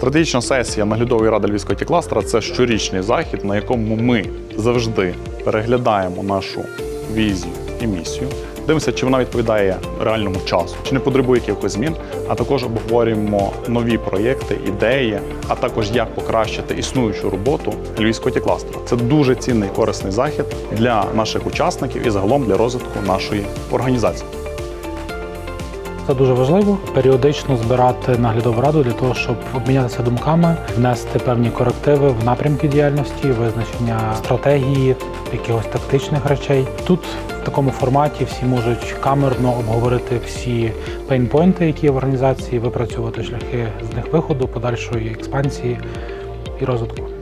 Стратегічна сесія наглядової ради Львівського ті-кластера – це щорічний захід, на якому ми завжди переглядаємо нашу візію і місію. Дивимося, чи вона відповідає реальному часу, чи не потребує якихось змін, а також обговорюємо нові проєкти, ідеї, а також як покращити існуючу роботу львівського ті-кластера. Це дуже цінний корисний захід для наших учасників і загалом для розвитку нашої організації. Це дуже важливо періодично збирати наглядову раду для того, щоб обмінятися думками, внести певні корективи в напрямки діяльності, визначення стратегії, якихось тактичних речей. Тут в такому форматі всі можуть камерно обговорити всі пейнпойнти, які є в організації, випрацювати шляхи з них виходу, подальшої експансії і розвитку.